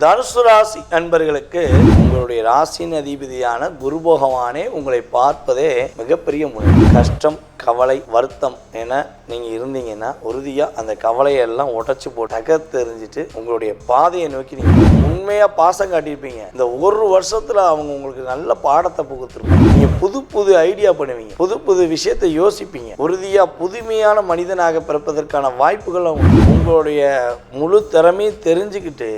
தனுசு ராசி அன்பர்களுக்கு உங்களுடைய ராசியின் அதிபதியான குரு பகவானே உங்களை பார்ப்பதே மிகப்பெரிய முறை. கஷ்டம் கவலை வருத்தம் என நீங்கள் இருந்தீங்கன்னா உறுதியாக அந்த கவலையெல்லாம் உடச்சி போட்டு தெரிஞ்சுட்டு உங்களுடைய பாதையை நோக்கி நீங்கள் உண்மையாக பாசம் காட்டியிருப்பீங்க. இந்த ஒரு வருஷத்தில் அவங்க உங்களுக்கு நல்ல பாடத்தை புகுத்துருப்பாங்க. நீங்கள் புது புது ஐடியா பண்ணுவீங்க. புது புது விஷயத்தை யோசிப்பீங்க. உறுதியாக புதுமையான மனிதனாக பிறப்பதற்கான வாய்ப்புகள் உங்களுடைய முழு திறமையும் தெரிஞ்சுக்கிட்டு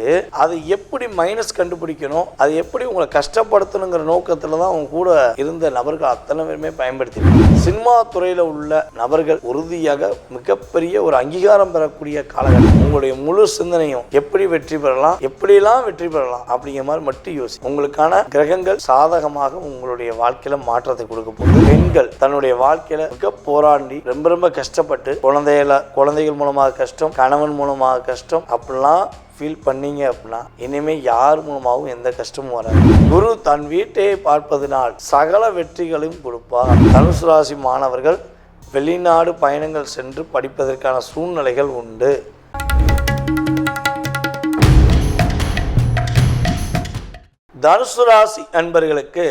அதை எப்படி மைனஸ் கண்டுபிடிக்கணும் அது எப்படி உங்களை கஷ்டப்படுத்தணுங்கிற நோக்கத்தில் தான் அவங்க கூட இருந்த நபர்கள் அத்தனை பேருமே பயன்படுத்தி சினிமா துறையில் உள்ள நபர்கள் உறுதியாக மிகப்பெரிய ஒரு அங்கீகாரம் பெறக்கூடிய காலகட்டம். உங்களுடைய முழு சிந்தனையும் எப்படி வெற்றி பெறலாம் எப்படியெல்லாம் வெற்றி பெறலாம் அப்படிங்கிற மாதிரி மட்டும் யோசி. உங்களுக்கான கிரகங்கள் சாதகமாக உங்களுடைய வாழ்க்கையில மாற்றத்தை கொடுக்க போகுது. பெண்கள் தன்னுடைய வாழ்க்கையில மிக போராண்டி ரொம்ப ரொம்ப கஷ்டப்பட்டு குழந்தைகள குழந்தைகள் மூலமாக கஷ்டம் கணவன் மூலமாக கஷ்டம் அப்படிலாம் ஃபீல் பண்ணீங்க அப்படின்னா இனிமேல் யார் மூலமாகவும் எந்த கஷ்டமும் வராது. குரு தன் வீட்டையே பார்ப்பதனால் சகல வெற்றிகளையும் கொடுப்பார். தனுசு ராசி மாணவர்கள் வெளிநாடு பயணங்கள் சென்று படிப்பதற்கான சூழ்நிலைகள் உண்டு. தனுசு ராசி அன்பர்களுக்கு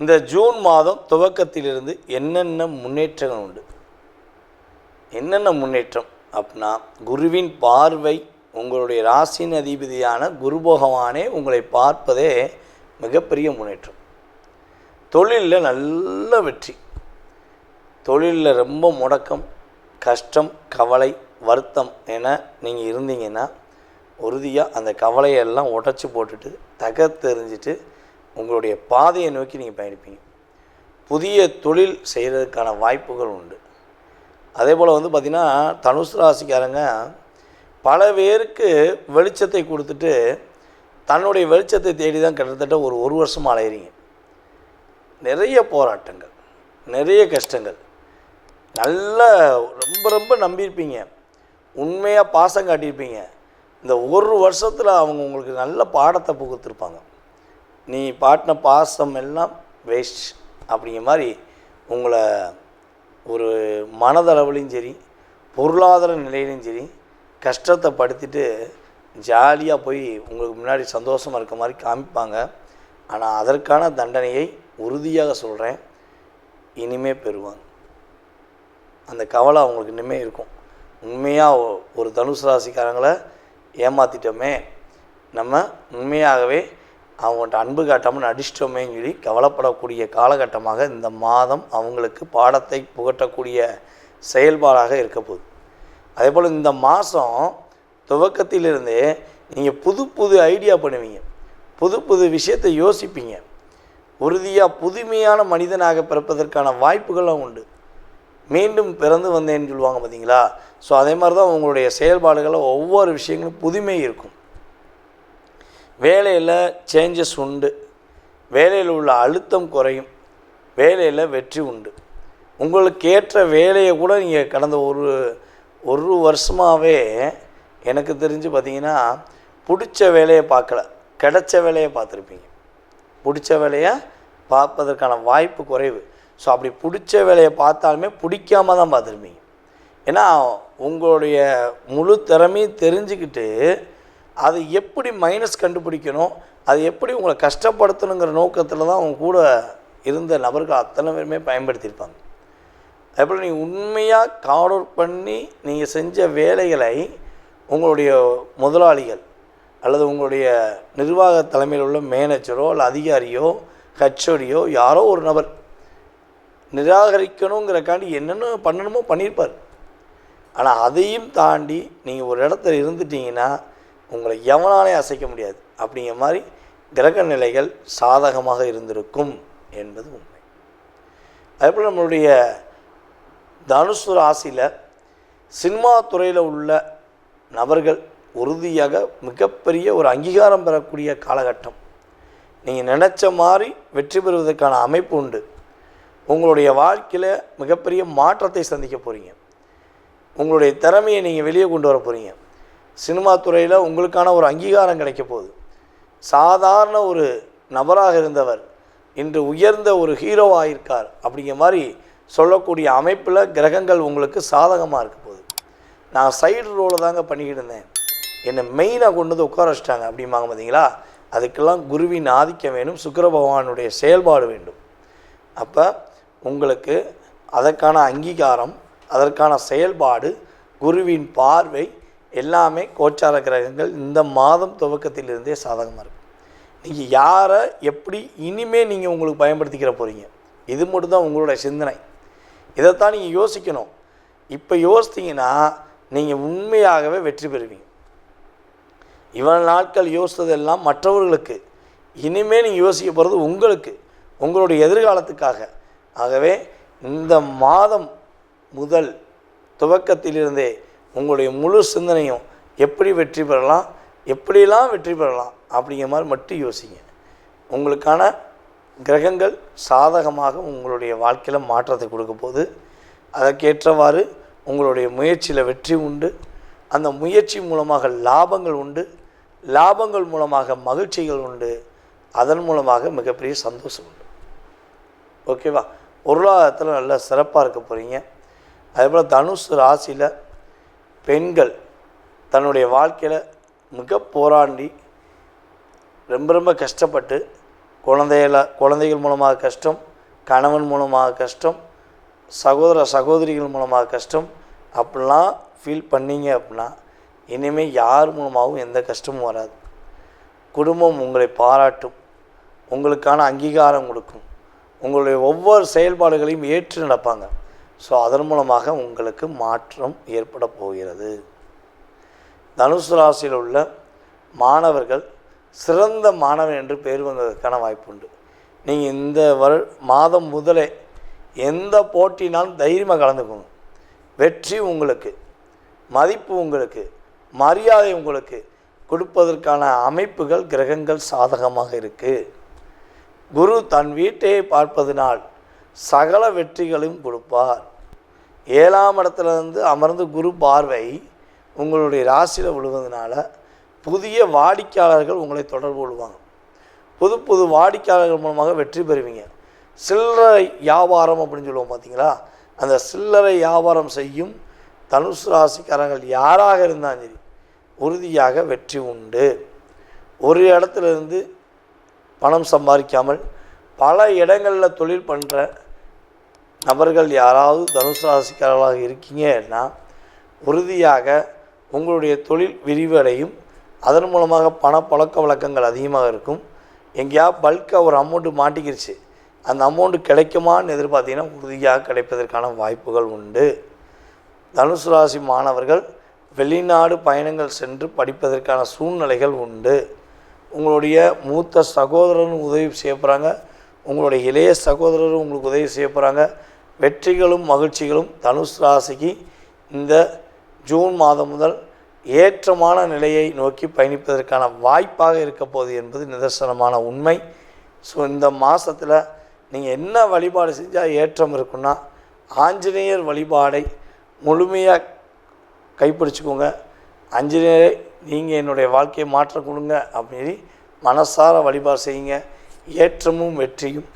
இந்த ஜூன் மாதம் துவக்கத்திலிருந்து என்னென்ன முன்னேற்றங்கள் உண்டு? என்னென்ன முன்னேற்றம் அப்படின்னா குருவின் பார்வை உங்களுடைய ராசியின் அதிபதியான குரு பகவானே உங்களை பார்ப்பதே மிகப்பெரிய முன்னேற்றம். தொழிலில் நல்ல வெற்றி. தொழிலில் ரொம்ப முடக்கம் கஷ்டம் கவலை வருத்தம் என நீங்கள் இருந்தீங்கன்னா உறுதியாக அந்த கவலையெல்லாம் உடைச்சி போட்டுட்டு தகர்த்தெறிஞ்சிட்டு உங்களுடைய பாதையை நோக்கி நீங்கள் பயணிப்பீங்க. புதிய தொழில் செய்கிறதுக்கான வாய்ப்புகள் உண்டு. அதே போல் வந்து பார்த்திங்கன்னா தனுசு ராசிக்காரங்க பல பேருக்கு வெளிச்சத்தை கொடுத்துட்டு தன்னுடைய வெளிச்சத்தை தேடி தான் கிட்டத்தட்ட ஒரு ஒரு வருஷம் அலையிறீங்க. நிறைய போராட்டங்கள் நிறைய கஷ்டங்கள். நல்லா ரொம்ப ரொம்ப நம்பியிருப்பீங்க. உண்மையாக பாசம் காட்டியிருப்பீங்க. இந்த ஒரு வருஷத்தில் அவங்க உங்களுக்கு நல்ல பாடத்தை புகுத்திருப்பாங்க. நீ பாட்டின பாசம் எல்லாம் வேஸ்ட் அப்படிங்கிற மாதிரி உங்களை ஒரு மனதளவுலையும் சரி பொருளாதார நிலையிலையும் சரி கஷ்டத்தை படுத்திட்டு ஜாலியாக போய் உங்களுக்கு முன்னாடி சந்தோஷமாக இருக்க மாதிரி காமிப்பாங்க. ஆனால் அதற்கான தண்டனையை உறுதியாக சொல்கிறேன் இனிமே பெறுவாங்க. அந்த கவலை அவங்களுக்கு இனிமேல் இருக்கும். உண்மையாக ஒரு தனுசு ராசிக்காரங்களை ஏமாற்றிட்டோமே நம்ம உண்மையாகவே அவங்கள்ட்ட அன்பு காட்டாமல் நடிச்சிட்டோமேன்னு சொல்லி கவலைப்படக்கூடிய காலகட்டமாக இந்த மாதம் அவங்களுக்கு பாடத்தை புகட்டக்கூடிய செயல்பாடாக இருக்க போகுது. அதே போல் இந்த மாதம் துவக்கத்திலிருந்தே நீங்கள் புது புது ஐடியா பண்ணுவீங்க. புது புது விஷயத்தை யோசிப்பீங்க. உறுதியாக புதுமையான மனிதனாக பிறப்பதற்கான வாய்ப்புகளும் உண்டு. மீண்டும் பிறந்து வந்தேன்னு சொல்லுவாங்க பார்த்தீங்களா ஸோ அதே மாதிரி தான் உங்களுடைய செயல்பாடுகளில் ஒவ்வொரு விஷயங்களும் புதுமை இருக்கும். வேலையில் சேஞ்சஸ் உண்டு. வேலையில் உள்ள அழுத்தம் குறையும். வேலையில் வெற்றி உண்டு. உங்களுக்கு ஏற்ற வேலையை கூட நீங்கள் கடந்த ஒரு ஒரு வருஷமாகவே எனக்கு தெரிஞ்சு பார்த்தீங்கன்னா பிடிச்ச வேலையை பார்க்கல. கிடைச்ச வேலையை பார்த்துருப்பீங்க. பிடிச்ச வேலையை பார்ப்பதற்கான வாய்ப்பு குறைவு. ஸோ அப்படி பிடிச்ச வேலையை பார்த்தாலுமே பிடிக்காம தான் பார்த்துருப்பீங்க. ஏன்னா உங்களுடைய முழு திறமையும் தெரிஞ்சுக்கிட்டு அதை எப்படி மைனஸ் கண்டுபிடிக்கணும் அது எப்படி உங்களை கஷ்டப்படுத்தணுங்கிற நோக்கத்தில் தான் அவங்க கூட இருந்த நபர்கள் அத்தனை பேருமே பயன்படுத்தியிருப்பாங்க. அதுபோல் நீங்கள் உண்மையாக கார்ட் அவுட் பண்ணி நீங்கள் செஞ்ச வேலைகளை உங்களுடைய முதலாளிகள் அல்லது உங்களுடைய நிர்வாக தலைமையில் உள்ள மேனேஜரோ அல்ல அதிகாரியோ ஹச்ஓடியோ யாரோ ஒரு நபர் நிராகரிக்கணுங்கிறக்காண்டி என்னென்ன பண்ணணுமோ பண்ணியிருப்பார். ஆனால் அதையும் தாண்டி நீங்கள் ஒரு இடத்துல இருந்துட்டீங்கன்னா உங்களை எவனாலே அசைக்க முடியாது. அப்படிங்கிற மாதிரி கிரக நிலைகள் சாதகமாக இருந்திருக்கும் என்பது உண்மை. அதேபோல் நம்மளுடைய தனுசு ராசியில் சினிமா துறையில் உள்ள நபர்கள் உறுதியாக மிகப்பெரிய ஒரு அங்கீகாரம் பெறக்கூடிய காலகட்டம். நீங்கள் நினச்ச மாதிரி வெற்றி பெறுவதற்கான அமைப்பு உண்டு. உங்களுடைய வாழ்க்கையில் மிகப்பெரிய மாற்றத்தை சந்திக்க போகிறீங்க உங்களுடைய திறமையை நீங்கள் வெளியே கொண்டு வர போகிறீங்க சினிமா துறையில் உங்களுக்கான ஒரு அங்கீகாரம் கிடைக்க போகுது. சாதாரண ஒரு நபராக இருந்தவர் இன்று உயர்ந்த ஒரு ஹீரோவாக இருக்கார் அப்படிங்கிற மாதிரி சொல்லக்கூடிய அமைப்பில் கிரகங்கள் உங்களுக்கு சாதகமாக இருக்க போகுது. நான் சைடு ரோலை தாங்க பண்ணிக்கிட்டு இருந்தேன். என்னை மெயினாக கொண்டு வந்து உட்கார வச்சிட்டாங்க அப்படிம்பாங்க பார்த்தீங்களா அதுக்கெல்லாம் குருவின் ஆதிக்கம் வேணும் சுக்கர பகவானுடைய செயல்பாடு வேண்டும். அப்போ உங்களுக்கு அதற்கான அங்கீகாரம் அதற்கான செயல்பாடு குருவின் பார்வை எல்லாமே கோச்சார கிரகங்கள் இந்த மாதம் துவக்கத்திலிருந்தே சாதகமாக இருக்கும். நீங்கள் யாரை எப்படி இனிமேல் நீங்கள் உங்களுக்கு பயன்படுத்திக்கிற போகிறீங்க இது மட்டும்தான் உங்களுடைய சிந்தனை. இதைத்தான் நீங்கள் யோசிக்கணும். இப்போ யோசித்தீங்கன்னா நீங்கள் உண்மையாகவே வெற்றி பெறுவீங்க. இவ்வளவு நாட்கள் யோசித்ததெல்லாம் மற்றவர்களுக்கு. இனிமேல் நீங்கள் யோசிக்க போகிறது உங்களுக்கு உங்களுடைய எதிர்காலத்துக்காக. ஆகவே இந்த மாதம் முதல் துவக்கத்திலிருந்தே உங்களுடைய முழு சிந்தனையும் எப்படி வெற்றி பெறலாம் எப்படியெல்லாம் வெற்றி பெறலாம் அப்படிங்கிற மாதிரி மட்டும் யோசிங்க. உங்களுக்கான கிரகங்கள் சாதகமாக உங்களுடைய வாழ்க்கையில் மாற்றத்தை கொடுக்க போது அதற்கேற்றவாறு உங்களுடைய முயற்சியில் வெற்றி உண்டு. அந்த முயற்சி மூலமாக லாபங்கள் உண்டு. லாபங்கள் மூலமாக மகிழ்ச்சிகள் உண்டு. அதன் மூலமாக மிகப்பெரிய சந்தோஷம் உண்டு. ஓகேவா பொருளாதாரத்தில் நல்லா சிறப்பாக இருக்க போகிறீங்க அதேபோல் தனுசு ராசியில் பெண்கள் தன்னுடைய வாழ்க்கையில் மிக போராண்டி ரொம்ப ரொம்ப கஷ்டப்பட்டு குழந்தைகள குழந்தைகள் மூலமாக கஷ்டம் கணவன் மூலமாக கஷ்டம் சகோதர சகோதரிகள் மூலமாக கஷ்டம் அப்படிலாம் ஃபீல் பண்ணீங்க அப்படின்னா இனிமேல் யார் மூலமாகவும் எந்த கஷ்டமும் வராது. குடும்பம் உங்களை பாராட்டும். உங்களுக்கான அங்கீகாரம் கொடுக்கும். உங்களுடைய ஒவ்வொரு செயல்பாடுகளையும் ஏற்று நடப்பாங்க. ஸோ அதன் மூலமாக உங்களுக்கு மாற்றம் ஏற்பட போகிறது. தனுசு ராசியில் உள்ள மாணவர்கள் சிறந்த மாணவன் என்று பேர் வந்ததற்கான வாய்ப்பு உண்டு நீங்கள் இந்த வரு மாதம் முதலே எந்த போட்டினாலும் தைரியமாக கலந்துக்கோங்க. வெற்றி உங்களுக்கு மதிப்பு உங்களுக்கு மரியாதை உங்களுக்கு கொடுப்பதற்கான அமைப்புகள் கிரகங்கள் சாதகமாக இருக்குது குரு தன் வீட்டையை பார்ப்பதனால் சகல வெற்றிகளையும் கொடுப்பார். ஏழாம் இடத்துல இருந்து அமர்ந்து குரு பார்வை உங்களுடைய ராசியில் விழுவதனால புதிய வாடிக்கையாளர்கள் உங்களை தொடர்பு கொள்வாங்க. புது புது வாடிக்கையாளர்கள் மூலமாக வெற்றி பெறுவீங்க. சில்லறை வியாபாரம் அப்படின்னு சொல்லுவோம் பார்த்தீங்களா? அந்த சில்லறை வியாபாரம் செய்யும் தனுசு ராசிக்காரர்கள் யாராக இருந்தாலும் சரி உறுதியாக வெற்றி உண்டு. ஒரு இடத்துல இருந்து பணம் சம்பாதிக்காமல் பல இடங்களில் தொழில் பண்ணுற நபர்கள் யாராவது தனுசு ராசிக்காரர்களாக இருக்கீங்கன்னா உறுதியாக உங்களுடைய தொழில் விரிவடையும். அதன் மூலமாக பண பழக்க வழக்கங்கள் அதிகமாக இருக்கும். எங்கேயா பல்காக ஒரு அமௌண்ட்டு மாட்டிக்கிருச்சு. அந்த அமௌண்ட்டு கிடைக்குமான்னு எதிர்பார்த்தீங்கன்னா உறுதியாக கிடைப்பதற்கான வாய்ப்புகள் உண்டு. தனுசு ராசி மாணவர்கள் வெளிநாடு பயணங்கள் சென்று படிப்பதற்கான சூழ்நிலைகள் உண்டு. உங்களுடைய மூத்த சகோதரரும் உதவி செய்ய போகிறாங்க உங்களுடைய இளைய சகோதரரும் உங்களுக்கு உதவி செய்ய போகிறாங்க வெற்றிகளும் மகிழ்ச்சிகளும் தனுசு ராசிக்கு இந்த ஜூன் மாதம் முதல் ஏற்றமான நிலையை நோக்கி பயணிப்பதற்கான வாய்ப்பாக இருக்க போகுது என்பது நிதர்சனமான உண்மை. ஸோ இந்த மாதத்தில் நீங்கள் என்ன வழிபாடு செஞ்சால் ஏற்றம் இருக்குன்னா ஆஞ்சநேயர் வழிபாடை முழுமையாக கைப்பிடிச்சிக்கோங்க. ஆஞ்சநேயரை நீங்கள் என்னுடைய வாழ்க்கையை மாற்றம் கொடுங்க அப்படின்னு மனசார வழிபாடு செய்யுங்க. ஏற்றமும் வெற்றியும்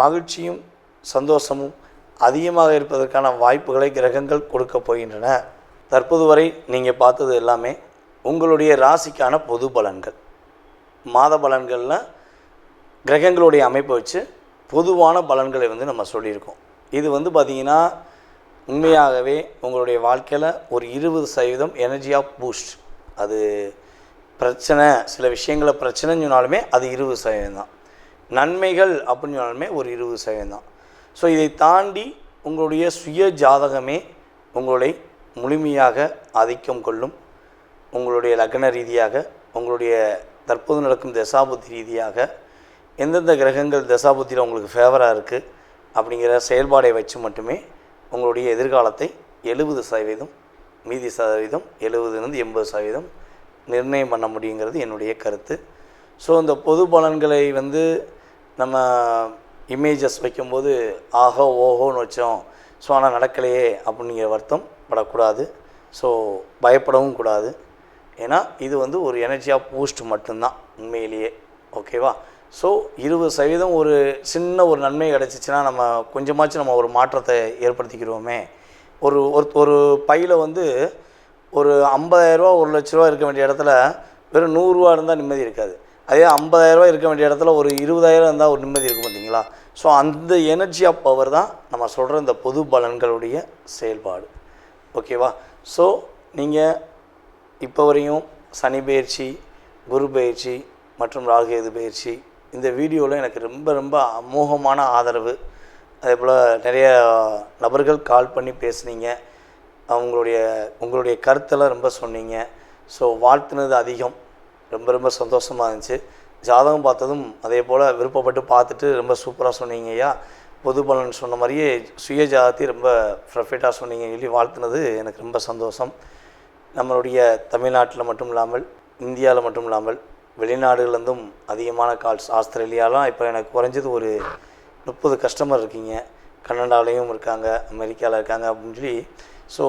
மகிழ்ச்சியும் சந்தோஷமும் அதிகமாக இருப்பதற்கான வாய்ப்புகளை கிரகங்கள் கொடுக்க போகின்றன. தற்போது வரை நீங்கள் பார்த்தது எல்லாமே உங்களுடைய ராசிக்கான பொது பலன்கள். மாத பலன்களில் கிரகங்களுடைய அமைப்பை வச்சு பொதுவான பலன்களை வந்து நம்ம சொல்லியிருக்கோம். இது வந்து பார்த்திங்கன்னா உண்மையாகவே உங்களுடைய வாழ்க்கையில் ஒரு இருபது சதவீதம் எனர்ஜி ஆஃப் பூஸ்ட் அது பிரச்சனை சில விஷயங்களை பிரச்சனைன்னு சொன்னாலுமே அது இருபது சதவீதம் தான். நன்மைகள் அப்படின்னு சொன்னாலுமே ஒரு இருபது சதவீதம் தான். ஸோ இதை தாண்டி உங்களுடைய சுய ஜாதகமே உங்களை முழுமையாக ஆதிக்கம் கொள்ளும் உங்களுடைய லக்ன ரீதியாக உங்களுடைய தற்போது நடக்கும் தசாபுத்தி ரீதியாக எந்தெந்த கிரகங்கள் தசாபுத்தியில் உங்களுக்கு ஃபேவராக இருக்குது அப்படிங்கிற செயல்பாடை வச்சு மட்டுமே உங்களுடைய எதிர்காலத்தை எழுபது சதவீதம் மீதி சதவீதம் எழுபதுலேருந்து எண்பது சதவீதம் நிர்ணயம் பண்ண முடியுங்கிறது என்னுடைய கருத்து. ஸோ இந்த பொது பலன்களை வந்து நம்ம இமேஜஸ் வைக்கும்போது ஆஹோ ஓஹோன்னு வச்சோம். ஸோ ஆனால் நடக்கலையே அப்படிங்கிற வருத்தம் படக்கூடாது. ஸோ பயப்படவும் கூடாது. ஏன்னா இது வந்து ஒரு எனர்ஜியாக பூஸ்ட் மட்டும்தான் உண்மையிலேயே. ஓகேவா? ஸோ இருபது சதவீதம் ஒரு சின்ன ஒரு நன்மை கிடச்சிச்சின்னா நம்ம கொஞ்சமாச்சும் நம்ம ஒரு மாற்றத்தை ஏற்படுத்திக்கிறோமே. ஒரு ஒரு ஒரு பையில் வந்து ஒரு ஐம்பதாயிரரூவா ஒரு லட்ச ரூபா இருக்க வேண்டிய இடத்துல வெறும் நூறுரூவா இருந்தால் நிம்மதி இருக்காது. அதே ஐம்பதாயிரரூவா இருக்க வேண்டிய இடத்துல ஒரு இருபதாயிரம் இருந்தால் ஒரு நிம்மதி இருக்கும் பார்த்தீங்களா ஸோ அந்த எனர்ஜி ஆஃப் பவர் தான் நம்ம சொல்கிற இந்த பொது பலன்களுடைய செயல்பாடு. ஓகேவா ஸோ நீங்கள் இப்போ வரையும் சனி பயிற்சி குரு பயிற்சி மற்றும் ராகுகேது பயிற்சி இந்த வீடியோவில் எனக்கு ரொம்ப ரொம்ப அமோகமான ஆதரவு. அதே போல் நிறைய நபர்கள் கால் பண்ணி பேசுனீங்க. அவங்களுடைய உங்களுடைய கருத்தெல்லாம் ரொம்ப சொன்னீங்க. ஸோ வாழ்த்துனது அதிகம். ரொம்ப ரொம்ப சந்தோஷமாக இருந்துச்சு. ஜாதகம் பார்த்ததும் அதே போல் விருப்பப்பட்டு பார்த்துட்டு ரொம்ப சூப்பராக சொன்னீங்க ஐயா. பொது பலன் சொன்ன மாதிரியே சுய ஜாதத்தை ரொம்ப ப்ரொஃபிட்டாக சொன்னீங்க சொல்லி வாழ்த்துனது எனக்கு ரொம்ப சந்தோஷம். நம்மளுடைய தமிழ்நாட்டில் மட்டும் இல்லாமல் இந்தியாவில் மட்டும் இல்லாமல் வெளிநாடுகள்லேருந்தும் அதிகமான கால்ஸ் ஆஸ்திரேலியாலாம் இப்போ எனக்கு குறைஞ்சது ஒரு முப்பது கஸ்டமர் இருக்கீங்க. கனடாலேயும் இருக்காங்க அமெரிக்காவில் இருக்காங்க அப்படின்னு சொல்லி. ஸோ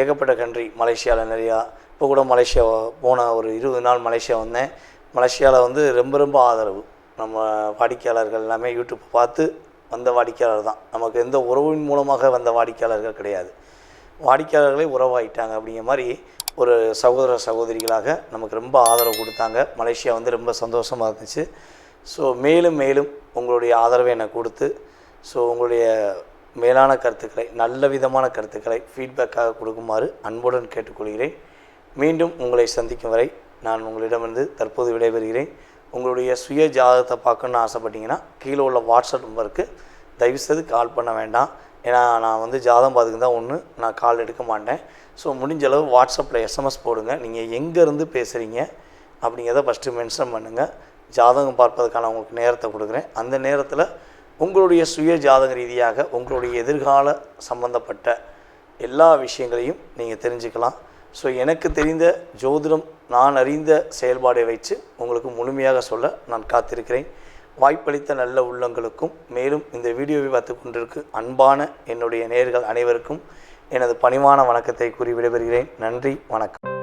ஏகப்பட்ட கண்ட்ரி மலேசியாவில் நிறையா இப்போ கூட மலேசியா போன ஒரு இருபது நாள் மலேசியா வந்தேன். மலேசியாவில் வந்து ரொம்ப ரொம்ப ஆதரவு. நம்ம வாடிக்கையாளர்கள் எல்லாமே யூடியூப் பார்த்து வந்த வாடிக்கையாளர் தான். நமக்கு எந்த உறவின் மூலமாக வந்த வாடிக்கையாளர்கள் கிடையாது. வாடிக்கையாளர்களே உறவாயிட்டாங்க அப்படிங்கிற மாதிரி ஒரு சகோதர சகோதரிகளாக நமக்கு ரொம்ப ஆதரவு கொடுத்தாங்க. மலேசியா வந்து ரொம்ப சந்தோஷமாக இருந்துச்சு. ஸோ மேலும் மேலும் உங்களுடைய ஆதரவை எனக்கு கொடுத்து ஸோ உங்களுடைய மேலான கருத்துக்களை நல்ல விதமான கருத்துக்களை ஃபீட்பேக்காக கொடுக்குமாறு அன்புடன் கேட்டுக்கொள்கிறேன். மீண்டும் உங்களை சந்திக்கும் வரை நான் உங்களிடமிருந்து தற்போது விடைபெறுகிறேன். உங்களுடைய சுய ஜாதகத்தை பார்க்கணுன்னு ஆசைப்பட்டீங்கன்னா கீழே உள்ள வாட்ஸ்அப் நம்பருக்கு தயவுசெய்து கால் பண்ண வேண்டாம். ஏன்னா நான் வந்து ஜாதகம் பார்த்துக்கு தான் ஒன்று நான் கால் எடுக்க மாட்டேன். ஸோ முடிஞ்ச அளவு வாட்ஸ்அப்பில் எஸ்எம்எஸ் போடுங்க. நீங்கள் எங்கேருந்து பேசுகிறீங்க அப்படிங்கிறத ஃபஸ்ட்டு மென்ஷன் பண்ணுங்கள் ஜாதகம் பார்ப்பதற்கான உங்களுக்கு நேரத்தை கொடுக்குறேன். அந்த நேரத்தில் உங்களுடைய சுய ஜாதக ரீதியாக உங்களுடைய எதிர்கால சம்பந்தப்பட்ட எல்லா விஷயங்களையும் நீங்கள் தெரிஞ்சுக்கலாம். ஸோ எனக்கு தெரிந்த ஜோதிடம் நான் அறிந்த செயல்பாடை வைத்து உங்களுக்கு முழுமையாக சொல்ல நான் காத்திருக்கிறேன். வாய்ப்பளித்த நல்ல உள்ளங்களுக்கும் மேலும் இந்த வீடியோவை பார்த்து கொண்டிருக்கு அன்பான என்னுடைய நேர்கள் அனைவருக்கும் எனது பணிவான வணக்கத்தை கூறி விடைபெறுகிறேன். நன்றி வணக்கம்.